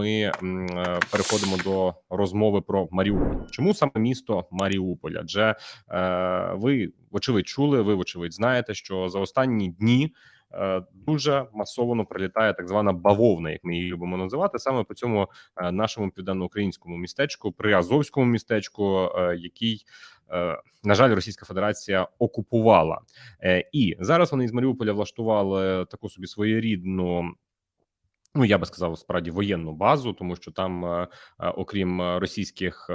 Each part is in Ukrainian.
ми е, переходимо до розмови про Маріуполь. Чому саме місто Маріуполь? Адже е, ви вочевидь чули, ви вочевидь знаєте, що за останні дні. е, Дуже масово прилітає так звана бавовна, як ми її любимо називати, саме по цьому е, нашому південноукраїнському містечку, при Азовському містечку, який на жаль, Російська Федерація окупувала, і зараз вони із Маріуполя влаштували таку собі своєрідну. Ну, я би сказав, справді воєнну базу, тому що там, е, е, окрім е, російських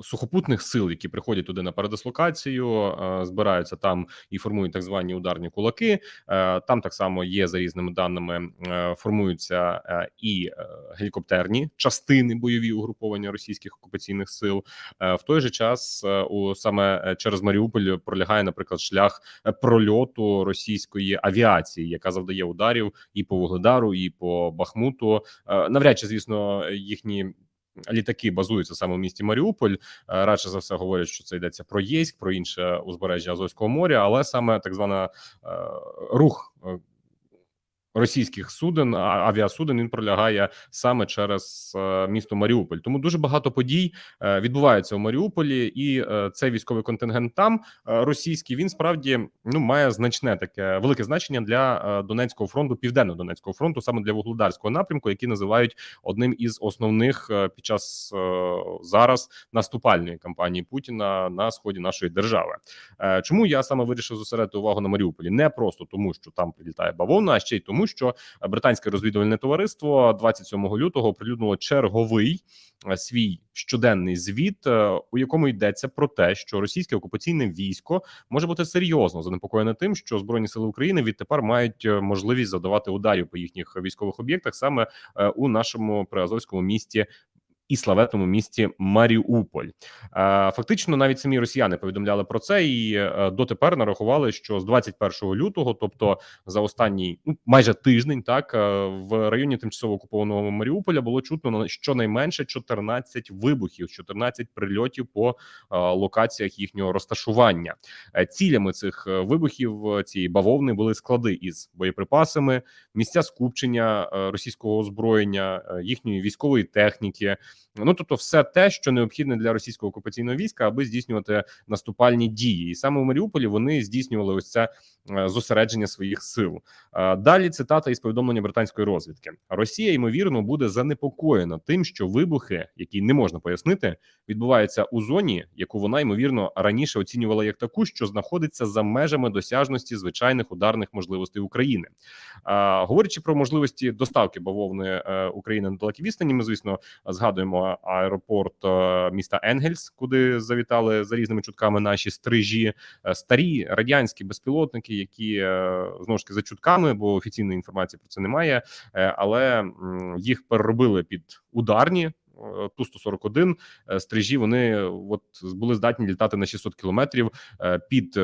сухопутних сил, які приходять туди на передислокацію, е, збираються там і формують так звані ударні кулаки. Е, Там так само є за різними даними, е, формуються і гелікоптерні частини бойові угруповання російських окупаційних сил. В той же час у саме через Маріуполь пролягає, наприклад, шлях прольоту російської авіації, яка завдає ударів і по Вугледару, і по Бахмуту. Навряд чи, звісно, їхні. Літаки базуються саме в місті Маріуполь. Е, Радше за все говорять, що це йдеться про Єськ, про інше узбережжя Азовського моря, але саме так звана е, рух е, російських суден, авіасуден він пролягає саме через е, місто Маріуполь. Тому дуже багато подій е, відбувається у Маріуполі, і е, цей військовий контингент там російський він справді ну має значне таке велике значення для Донецького фронту, південно-донецького фронту, саме для вугледарського напрямку, який називають одним із основних під час зараз наступальної кампанії Путіна на сході нашої держави. Чому я саме вирішив зосередити увагу на Маріуполі? Не просто тому, що там прилітає бавовна, а ще й тому, що британське розвідувальне товариство 27 лютого оприлюднило черговий е, свій щоденний звіт, е, у якому йдеться про те, що російське окупаційне військо може бути серйозно занепокоєне тим, що збройні сили України відтепер мають е, можливість завдавати ударів по їхніх військових об'єктах саме у нашому приазовському місті. І славетному місті Маріуполь фактично навіть самі росіяни повідомляли про це, і е, дотепер нарахували, що з 21 лютого, тобто за останній ну майже тиждень, так е, в районі тимчасово окупованого Маріуполя було чутно на щонайменше 14 вибухів, 14 прильотів по е, локаціях їхнього розташування. Цілями цих вибухів цієї бавовни були склади із боєприпасами, місця скупчення російського озброєння, їхньої військової техніки. Ну тобто, все те, що необхідне для російського окупаційного війська, аби здійснювати наступальні дії, і саме у Маріуполі вони здійснювали ось це е, зосередження своїх сил. Е, Далі цитата із повідомлення британської розвідки: Росія ймовірно буде занепокоєна тим, що вибухи, які не можна пояснити, відбуваються у зоні, яку вона ймовірно раніше оцінювала як таку, що знаходиться за межами досяжності звичайних ударних можливостей України. Е, Говорячи про можливості доставки бавовни України на далекі відстані, ми звісно згадуємо аеропорт е, міста Енгельс, куди завітали за різними чутками наші стрижі, е, старі радянські безпілотники, які е, знову ж таки за чутками, бо офіційної інформації про це немає, але їх переробили під ударні. Ту 141 е, стрижі вони от були здатні літати на 600 кілометрів під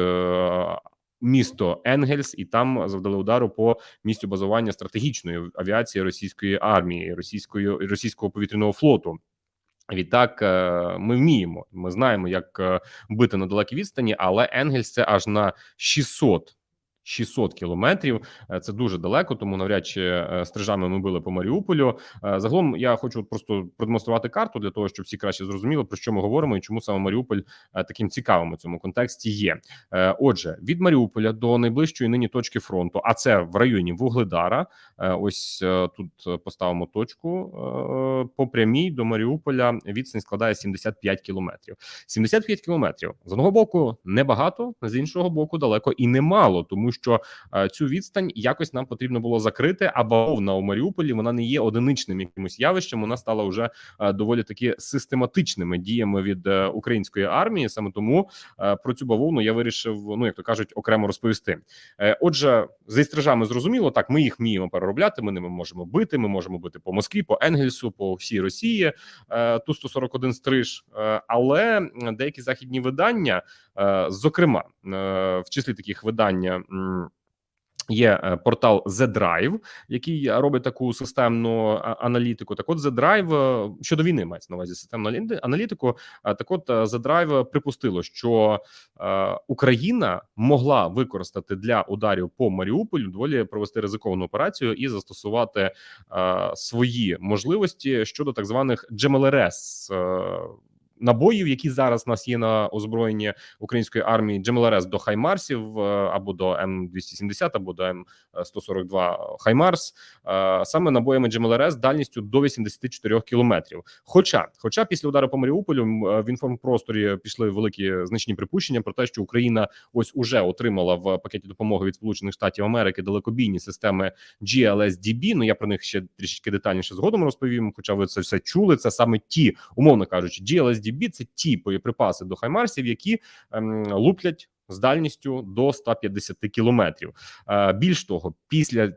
місто Енгельс, і там завдали удару по місцю базування стратегічної авіації російської армії, російської російського повітряного флоту. Відтак е, ми вміємо. Ми знаємо, як е, бити на далекій відстані, але Енгельс це аж на 600 600 кілометрів. Е, Це дуже далеко, тому навряд чи е, стрижами ми били по Маріуполю. Е, Загалом я хочу просто продемонструвати карту для того, щоб всі краще зрозуміли про що ми говоримо і чому саме Маріуполь таким цікавим у цьому контексті є. Отже, від Маріуполя до найближчої нині точки фронту, а це в районі Вугледара. Ось тут поставимо точку по прямій до Маріуполя. Відстань складає 75 кілометрів. 75 кілометрів з одного боку небагато, з іншого боку далеко і немало, тому що е, цю відстань якось нам потрібно було закрити. А бавовна у Маріуполі вона не є одиничним якимось явищем. Вона стала вже е, доволі таки систематичними діями від е, української армії. Саме тому про цю бавовну я вирішив, ну як то кажуть, окремо розповісти. Отже, зі стрижами зрозуміло, так ми їх вміємо переробляти. Ми ними можемо бити. Ми можемо бити по Москві, по Енгельсу, по всій Росії. Ту 141 стриж, але деякі західні видання, зокрема, е, в числі таких видання. Є е, портал The Drive, який робить таку системну аналітику. Так, от The Drive е, щодо війни мається на увазі системну алі- аналітику. Так, от е, The Drive припустило, що е, Україна могла використати для ударів по Маріуполю доволі провести ризиковану операцію і застосувати е, свої можливості щодо так званих е, набоїв, які зараз у нас є на озброєнні української армії Джемелерес до Хаймарсів е, або до М 270 або до М 142 Хаймарс, е, саме набоями Джемелерес дальністю до 84 кілометрів. Хоча, хоча після удару по Маріуполю е, в інформпросторі пішли великі значні припущення про те, що Україна ось уже отримала в пакеті допомоги від Сполучених Штатів Америки далекобійні системи GLSDB. Ну я про них ще трішечки детальніше згодом розповім. Хоча ви це все чули. Це саме ті, умовно кажучи, GLSDB – це ті боєприпаси до Хаймарсів, які ем, луплять. З дальністю до 150 кілометрів. Е, більш того, після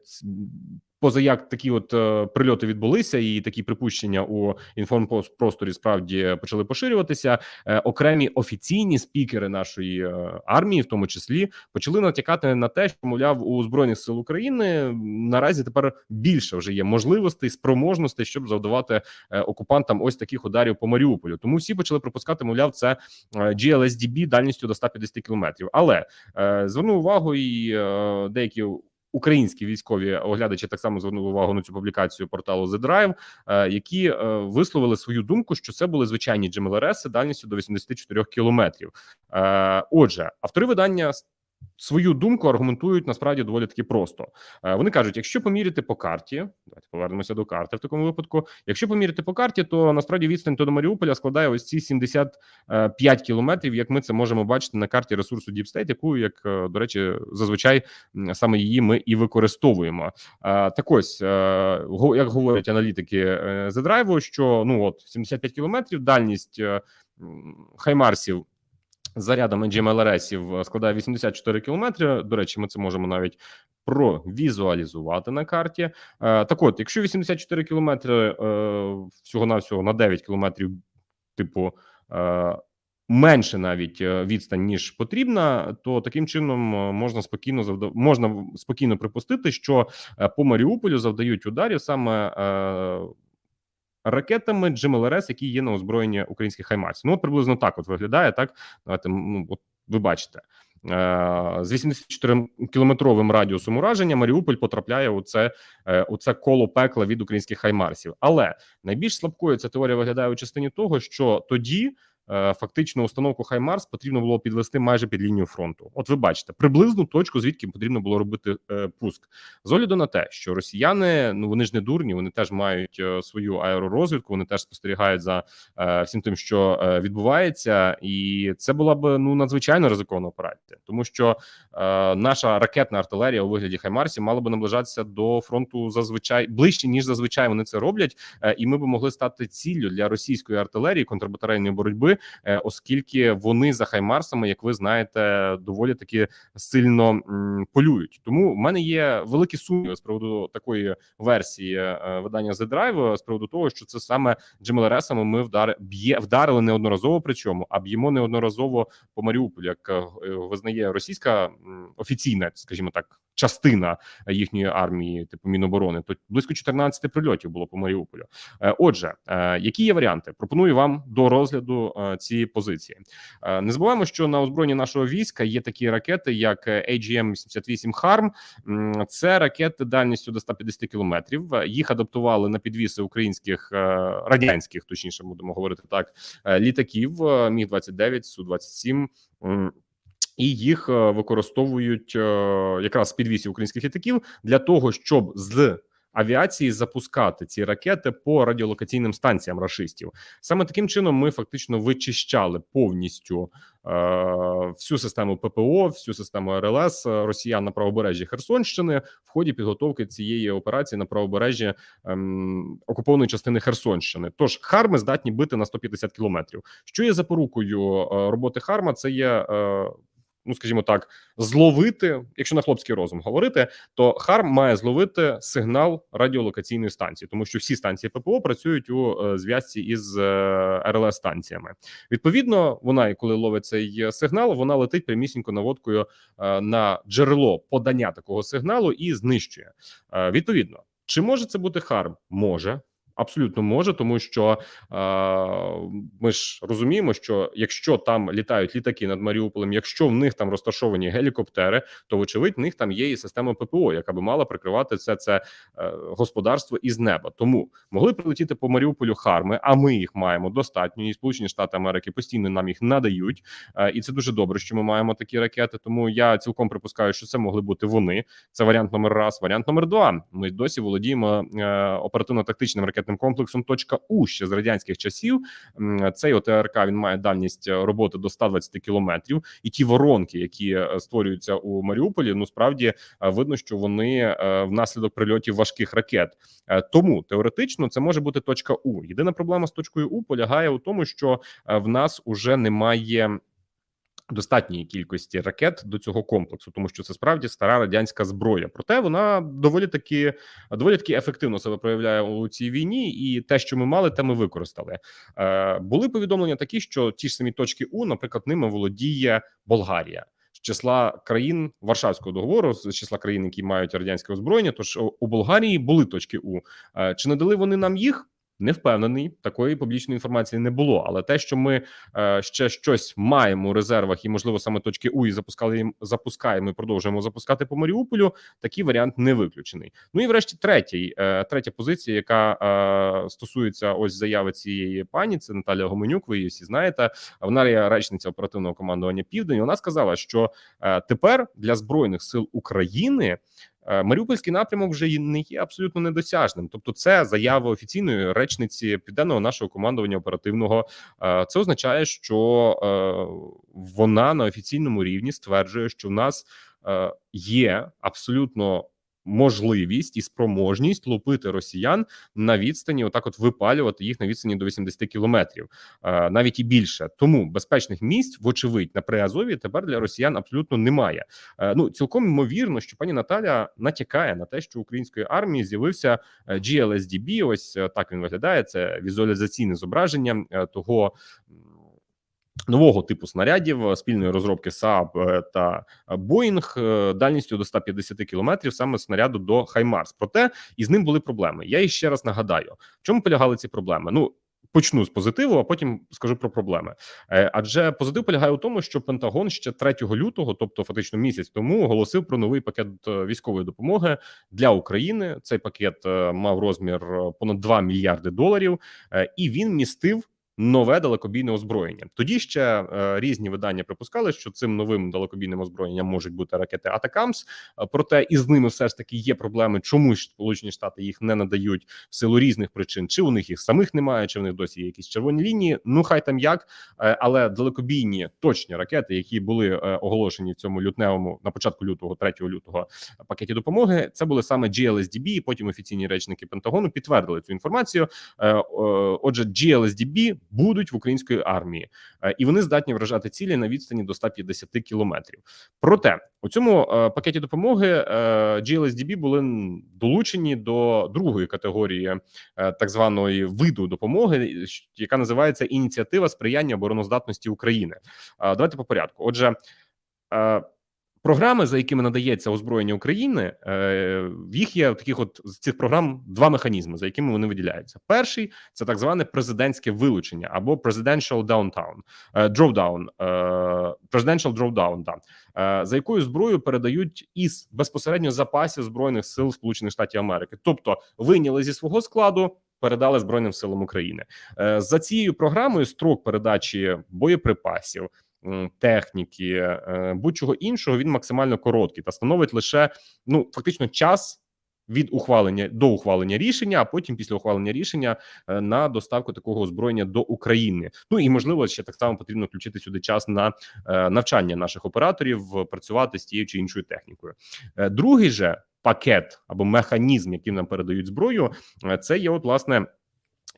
поза як такі от е, прильоти відбулися, і такі припущення у інформпросторі справді почали поширюватися. Е, окремі офіційні спікери нашої е, армії, в тому числі, почали натякати на те, що мовляв у збройних сил України наразі тепер більше вже є можливостей, спроможностей, щоб завдавати е, окупантам ось таких ударів по Маріуполю. Тому всі почали припускати, мовляв, це е, GLSDB дальністю до 150 кілометрів. Але е, звернув увагу і е, деякі. Українські військові оглядачі так само звернули увагу на цю публікацію порталу The Drive, е, які е, висловили свою думку, що це були звичайні джемелереси дальністю до 84 кілометрів. Е, Отже, автори видання свою думку аргументують насправді доволі таки просто. Е, Вони кажуть, якщо поміряти по карті, давайте повернемося до карти в такому випадку. Якщо поміряти по карті, то насправді відстань то до Маріуполя складає ось ці 75 кілометрів, як ми це можемо бачити на карті ресурсу Deep State, яку, як е, до речі, зазвичай саме її ми і використовуємо. Е, Так ось, як говорять аналітики The Drive, що ну от 75 кілометрів дальність Хаймарсів з зарядами GMLRS складає 84 кілометри. До речі, ми це можемо навіть провізуалізувати на карті. Е, Так, от, якщо 84 кілометри е, всього навсього на 9 кілометрів, типу. е, Менше навіть е, відстань ніж потрібна, то таким чином е, можна спокійно завда... можна спокійно припустити, що е, по Маріуполю завдають ударів саме е, ракетами GMLRS, які є на озброєнні українських хаймарсів. Ну от приблизно так от виглядає. Так давайте ну от ви бачите. Е, З 84 кілометровим радіусом ураження Маріуполь потрапляє у це, е, у це коло пекла від українських хаймарсів. Але найбільш слабкою ця теорія виглядає у частині того, що тоді фактично установку Хаймарс потрібно було підвести майже під лінію фронту. От ви бачите приблизну точку, звідки потрібно було робити е, пуск. З огляду на те, що росіяни ну вони ж не дурні, вони теж мають е, свою аеророзвідку, вони теж спостерігають за е, всім тим, що е, відбувається, і це була б ну надзвичайно ризикована операція, тому що е, наша ракетна артилерія у вигляді Хаймарсів мала би наближатися до фронту зазвичай ближче ніж зазвичай вони це роблять, е, і ми б могли стати ціллю для російської артилерії контрбатарейної боротьби, е, оскільки вони за Хаймарсами, як ви знаєте, доволі таки сильно полюють. Тому в мене є великі сумніви з приводу такої версії е, видання The Drive, з приводу того, що це саме GMLRS-ами ми вдари б'є вдарили неодноразово. Причому а б'ємо неодноразово по Маріуполю, як е, визнає російська офіційна, скажімо так. Частина їхньої армії, типу Міноборони, то близько 14 прильотів було по Маріуполю. Отже, які є варіанти? Пропоную вам до розгляду ці позиції. Е, Не забуваємо, що на озброєнні нашого війська є такі ракети, як е, AGM-88 HARM. Це ракети дальністю до 150 кілометрів. Е, Їх адаптували на підвіси українських е, радянських, точніше будемо говорити так, е, літаків Міг 29 Су 27 і їх е, використовують е, якраз підвісів українських літаків для того, щоб з авіації запускати ці ракети по радіолокаційним станціям рашистів. Саме таким чином ми фактично вичищали повністю е, всю систему ППО, всю систему РЛС е, Росіян на правобережжі Херсонщини в ході підготовки цієї операції на правобережжі ем, окупованої частини Херсонщини. Тож харми здатні бити на 150 кілометрів. Що є запорукою е, роботи Харма? Це є е, ну скажімо так, зловити, якщо на хлопський розум говорити, то ХАРМ має зловити сигнал радіолокаційної станції, тому що всі станції ППО працюють у е, зв'язці із е, РЛС станціями. Відповідно, вона, і коли ловить цей сигнал, вона летить прямісінько наводкою е, на джерело подання такого сигналу і знищує. Е, відповідно, чи може це бути ХАРМ? Може. Абсолютно може, тому що е, ми ж розуміємо, що якщо там літають літаки над Маріуполем, якщо в них там розташовані гелікоптери, то вочевидь в них там є і система ППО, яка би мала прикривати це це е, господарство із неба. Тому могли прилетіти по Маріуполю Харми, а ми їх маємо достатньо. І Сполучені Штати Америки постійно нам їх надають, е, і це дуже добре, що ми маємо такі ракети. Тому я цілком припускаю, що це могли бути вони. Це варіант номер раз. Варіант номер два. Ми досі володіємо е, оперативно-тактичним ракетним комплексом «Точка У» ще з радянських часів. Цей ОТРК він має дальність е, роботи до 120 кілометрів, і ті воронки, які е, створюються у Маріуполі, ну справді е, видно, що вони внаслідок прильотів важких ракет. Тому теоретично це може бути точка У. Єдина проблема з точкою У полягає у тому, що в нас уже немає. Достатньої кількості ракет до цього комплексу, тому що це справді стара радянська зброя. Проте вона доволі таки доволі таки ефективно себе проявляє у цій війні, і те, що ми мали, те ми використали. Е, були повідомлення такі, що ті ж самі точки У, наприклад, ними володіє Болгарія. Числа країн Варшавського договору, з числа країн, які мають радянське озброєння. Тож у- Болгарії були точки У. Е, Чи не дали вони нам їх? Не впевнений, такої публічної інформації не було. Але те, що ми е, ще щось маємо у резервах, і можливо саме точки У і запускали запускаємо і продовжуємо запускати по Маріуполю. Такий варіант не виключений. Ну і врешті, третій, е, третя позиція, яка е, стосується ось заяви цієї пані, це Наталія Гоменюк. Ви її всі знаєте. Вона є речниця оперативного командування Південь. Вона сказала, що е, тепер для збройних сил України. Е, Маріупольський напрямок вже не є абсолютно недосяжним. Тобто, це заява офіційної речниці південного нашого командування оперативного. Е, Це означає, що е, вона на офіційному рівні стверджує, що в нас є абсолютно можливість і спроможність лупити росіян на відстані, отак, от випалювати їх на відстані до 80 кілометрів, е, навіть і більше. Тому безпечних місць, вочевидь, на Приазові тепер для росіян абсолютно немає. Е, Ну цілком ймовірно, що пані Наталя натякає на те, що української армії з'явився е, GLSDB, Ось так він виглядає. Це візуалізаційне зображення того. Нового типу снарядів е, спільної розробки Saab е, та Boeing е, дальністю до 150 кілометрів саме снаряду до Хаймарс. Проте із ним були проблеми. Я іще раз нагадаю, в чому полягали ці проблеми. Ну почну з позитиву, а потім скажу про проблеми. Адже позитив полягає у тому, що Пентагон ще 3 лютого, тобто фактично місяць тому, оголосив про новий пакет військової допомоги для України. Цей пакет мав розмір понад 2 мільярди доларів, і він містив. Нове далекобійне озброєння. Тоді ще е, різні видання припускали, що цим новим далекобійним озброєнням можуть бути ракети Атакамс. Е, Проте із ними все ж таки є проблеми, чому ж Сполучені Штати їх не надають в силу різних причин, чи у них їх самих немає, чи в них досі є якісь червоні лінії. Ну хай там як, Е, але далекобійні точні ракети, які були е, оголошені в цьому лютневому на початку лютого, 3 лютого пакеті допомоги, це були саме GLSDB, Потім офіційні речники Пентагону підтвердили цю інформацію. Е, е, Отже, GLSDB будуть в української армії, Е, і вони здатні вражати цілі на відстані до 150 кілометрів. Проте у цьому е, пакеті допомоги е, GLSDB були долучені до другої категорії так званої виду допомоги, яка називається ініціатива сприяння обороноздатності України. Давайте по порядку. Отже. Програми, за якими надається озброєння України, е, в їх є таких, от з цих програм два механізми, за якими вони виділяються. Перший це так зване президентське вилучення або presidential downtown, е, drawdown, е, presidential drawdown, да, за якою зброю передають із безпосередньо запасів збройних сил Сполучених Штатів Америки, тобто вийняли зі свого складу. Передали збройним силам України за цією програмою. Строк передачі боєприпасів, техніки, е, будь-чого іншого він максимально короткий та становить лише ну фактично час від ухвалення до ухвалення рішення, а потім після ухвалення рішення е, на доставку такого озброєння до України. Ну і можливо ще так само потрібно включити сюди час на е, навчання наших операторів працювати з тією чи іншою технікою. Другий же пакет або механізм, яким нам передають зброю, це є от власне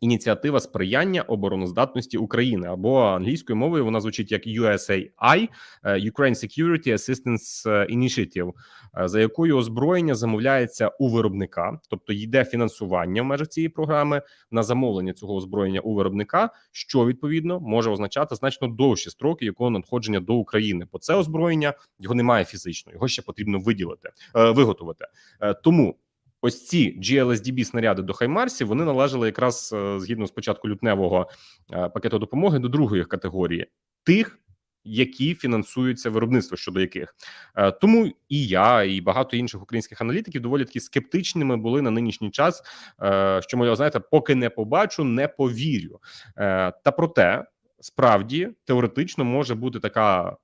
Ініціатива сприяння обороноздатності України або англійською мовою вона звучить як USAI е, Ukraine Security Assistance Initiative, е, за якою озброєння замовляється у виробника, тобто йде фінансування в межах цієї програми на замовлення цього озброєння у виробника, що відповідно може означати значно довші строки якого надходження до України, бо це озброєння його немає фізично, його ще потрібно виділити, е, виготовити. Е, Тому ось ці GLSDB снаряди до Хаймарсів вони належали якраз е, згідно з початку лютневого е, пакету допомоги до другої категорії тих. Які фінансуються виробництво щодо яких Е, тому і я, і багато інших українських аналітиків доволі таки скептичними були на нинішній час. Що мовляв, знаєте, поки не побачу, не повірю. Та проте справді теоретично може бути така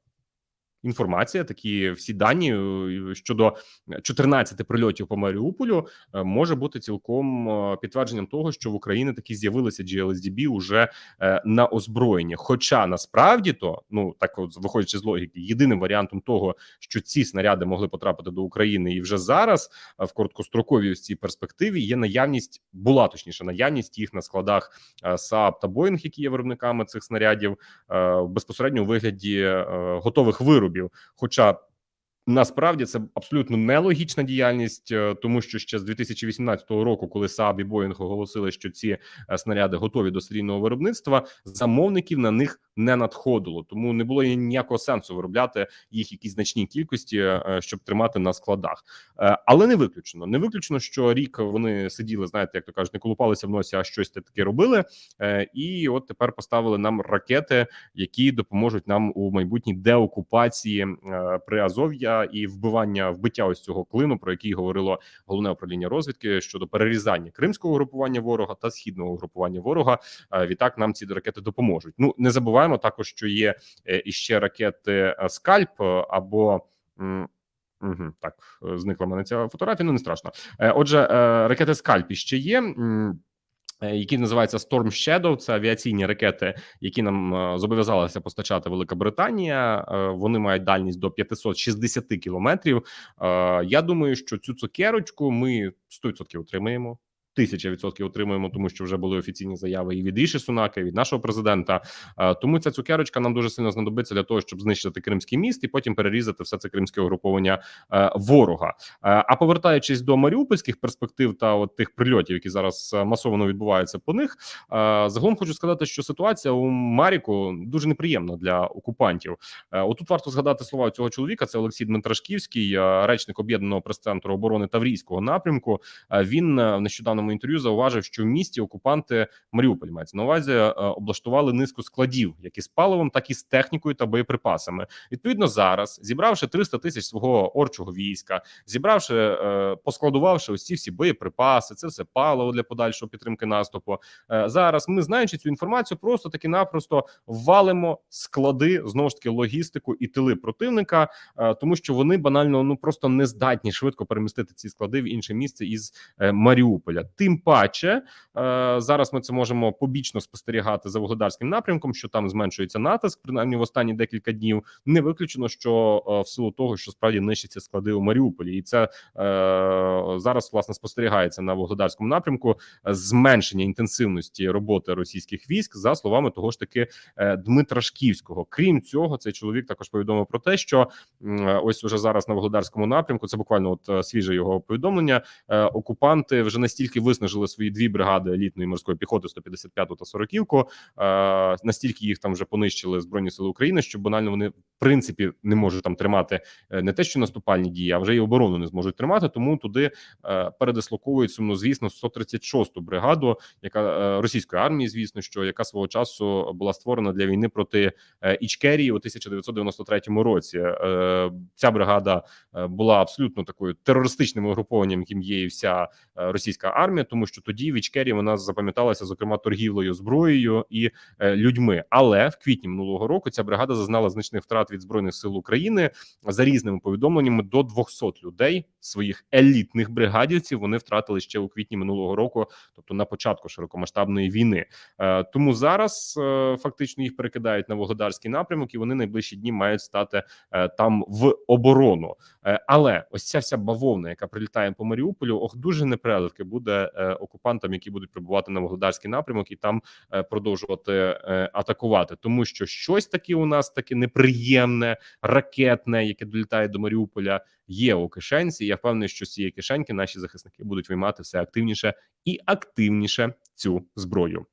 інформація, такі всі дані е, щодо 14 прильотів по Маріуполю е, може бути цілком е, підтвердженням того, що в Україні такі з'явилися GLSDB уже на озброєнні. Хоча насправді то ну так, от виходячи з логіки, єдиним варіантом того, що ці снаряди могли потрапити до України, і вже зараз в короткостроковій ось цій перспективі є наявність, була точніше наявність їх на складах Saab та Boeing, які є виробниками цих снарядів, безпосередньо у вигляді готових виробів. Хоча насправді це абсолютно нелогічна діяльність, е, тому що ще з 2018 року, коли Saab і Boeing оголосили, що ці е, снаряди готові до серійного виробництва, замовників на них не надходило, тому не було ніякого сенсу виробляти їх в якійсь значній кількості, е, щоб тримати на складах. Але не виключено, не виключено, що рік вони сиділи, знаєте, як то кажуть, не колупалися в носі, а щось таке робили. І от тепер поставили нам ракети, які допоможуть нам у майбутній деокупації е, І вбивання вбиття ось цього клину, про який говорило головне управління розвідки щодо перерізання кримського групування ворога та східного групування ворога. Е, Відтак нам ці ракети допоможуть. Ну не забуваємо також, що є е, іще ракети е, скальп або. Угу, так, зникла мене ця фотографія. Ну не страшно. Отже, ракети скальп ще є. Е, Які називаються Storm Shadow, це авіаційні ракети, які нам е, зобов'язалася постачати Велика Британія. Е, Вони мають дальність до 560 кілометрів. Я думаю, що цю цукерочку ми 100% отримаємо. Тисяча відсотків отримуємо, тому що вже були офіційні заяви і від Ріші Сунака, і від нашого президента. Тому ця цукерочка нам дуже сильно знадобиться для того, щоб знищити Кримський міст і потім перерізати все це кримське угруповання е, ворога. Е, А повертаючись до маріупольських перспектив та от тих прильотів, які зараз е, масово відбуваються по них, загалом хочу сказати, що ситуація у Маріку дуже неприємна для окупантів. Отут варто згадати слова цього чоловіка. Це Олексій Дмитрашківський, речник об'єднаного прес-центру оборони Таврійського напрямку. Він е, в інтерв'ю зауважив, що в місті окупанти Маріуполь мається на увазі е, облаштували низку складів, як із паливом, так і з технікою та боєприпасами. Відповідно, зараз зібравши 300 тисяч свого орчого війська, зібравши, е, поскладувавши ось ці всі боєприпаси, це все паливо для подальшого підтримки наступу. Е, Зараз ми, знаючи цю інформацію, просто таки напросто валимо склади знову ж таки логістику і тили противника, тому що вони банально ну просто не здатні швидко перемістити ці склади в інше місце із Маріуполя. Тим паче е, зараз ми це можемо побічно спостерігати за вугледарським напрямком, що там зменшується натиск, принаймні в останні декілька днів. Не виключено, що е, в силу того, що справді нищаться склади у Маріуполі, і це е, зараз власне спостерігається на вугледарському напрямку зменшення інтенсивності роботи російських військ, за словами того ж таки Дмитра Шківського. Крім цього, цей чоловік також повідомив про те, що ось уже зараз на вугледарському напрямку. Це буквально от свіже його повідомлення. Окупанти вже настільки виснажили свої дві бригади елітної морської піхоти 155 та 40-ку, е, настільки їх там вже понищили збройні сили України, що банально вони в принципі не можуть там тримати е, не те, що наступальні дії, а вже і оборону не зможуть тримати. Тому туди е, передислоковують сумнозвісно 136-ту бригаду, яка е, російської армії, звісно, що яка свого часу була створена для війни проти е, Ічкерії у 1993 році. Е, Ця бригада е, була абсолютно такою терористичним угрупованням, яким є і вся е, російська армія, тому що тоді в Ічкерії вона запам'яталася зокрема торгівлею зброєю і е, людьми. Але в квітні минулого року ця бригада зазнала значних втрат від збройних сил України за різними повідомленнями. До 200 людей своїх елітних бригадівців вони втратили ще у квітні минулого року, тобто на початку широкомасштабної війни. Е, Тому зараз е, фактично їх перекидають на вугледарський напрямок, і вони найближчі дні мають стати там в оборону. Але ось ця вся бавовна, яка прилітає по Маріуполю, ох, дуже неприятливе буде окупантам, які будуть прибувати на Вогледарський напрямок, і там е, продовжувати е, атакувати, тому що щось таке у нас таке неприємне, ракетне, яке долітає до Маріуполя, є у кишенці. Я впевнений, що з цієї кишеньки наші захисники будуть виймати все активніше і активніше цю зброю.